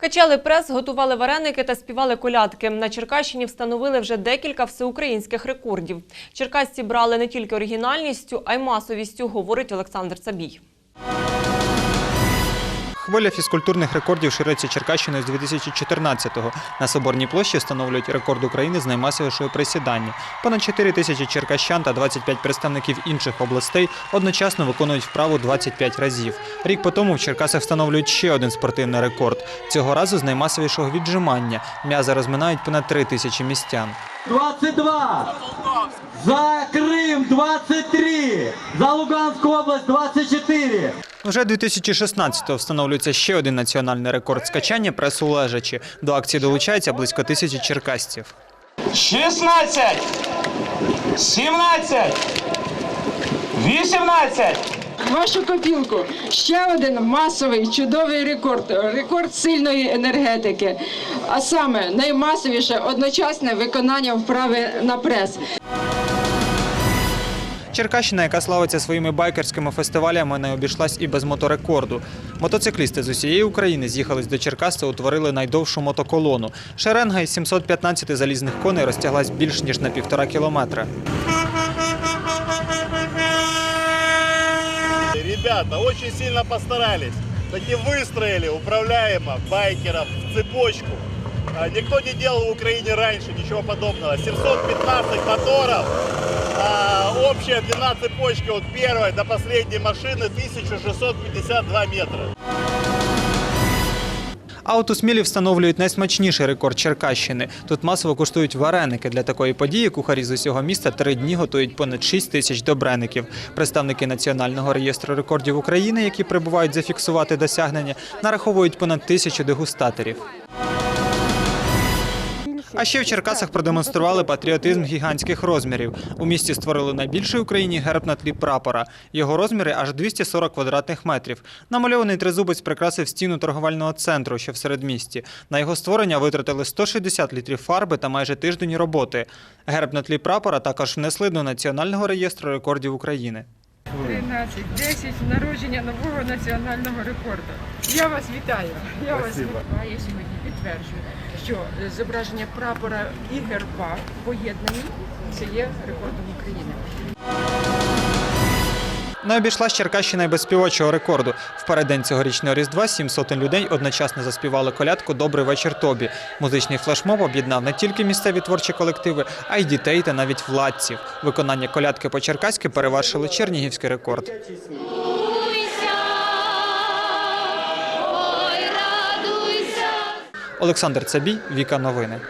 Качали прес, готували вареники та співали колядки. На Черкащині встановили вже декілька всеукраїнських рекордів. Черкасці брали не тільки оригінальністю, а й масовістю, говорить Олександр Цабій. Хвиля фізкультурних рекордів шириться Черкащиною з 2014-го. На Соборній площі встановлюють рекорд України з наймасовішого присідання. Понад 4 тисячі черкащан та 25 представників інших областей одночасно виконують вправу 25 разів. Рік по тому в Черкасах встановлюють ще один спортивний рекорд. Цього разу з наймасовішого віджимання. М'язи розминають понад 3 тисячі містян. 22. За Крим 23. За Луганську область 24. Вже 2016-го встановлюється ще один національний рекорд скачання пресу лежачі. До акції долучається близько тисячі черкасців. 16, 17, 18. вашу копілку. Ще один масовий чудовий рекорд, рекорд сильної енергетики. А саме наймасовіше одночасне виконання вправи на прес. Черкащина, яка славиться своїми байкерськими фестивалями, не обійшлась і без моторекорду. Мотоциклісти з усієї України з'їхались до Черкас та утворили найдовшу мотоколону. Шеренга із 715 залізних коней розтяглась більш ніж на півтора кілометра. Ребята очень сильно постарались. Таки выстроили управляемо байкеров в цепочку. А, Никто не делал в Украине раньше ничего подобного. 715 моторов. А, общая длина цепочки от первой до последней машины 1652 метра. А от у Смілі встановлюють найсмачніший рекорд Черкащини. Тут масово коштують вареники. Для такої події кухарі з усього міста три дні готують понад 6 тисяч добреників. Представники Національного реєстру рекордів України, які прибувають зафіксувати досягнення, нараховують понад тисячу дегустаторів. А ще в Черкасах продемонстрували патріотизм гігантських розмірів. У місті створили найбільший в Україні герб на тлі прапора. Його розміри аж 240 квадратних метрів. Намальований тризубець прикрасив стіну торговельного центру, що в середмісті. На його створення витратили 160 літрів фарби та майже тиждень роботи. Герб на тлі прапора також внесли до Національного реєстру рекордів України. 13, 10 народження нового національного рекорду. Я вас вітаю. Я вас вітаю. Я сьогодні підтверджую, що зображення прапора і герба поєднані це є рекордом України. Не обійшлась Черкащина й без співочого рекорду. В переддень цьогорічного Різдва сім сотень людей одночасно заспівали колядку Добрий вечір тобі. Музичний флешмоб об'єднав не тільки місцеві творчі колективи, а й дітей та навіть владців. Виконання колядки по-черкаськи перевершили чернігівський рекорд. Олександр Цабій, Віка Новини.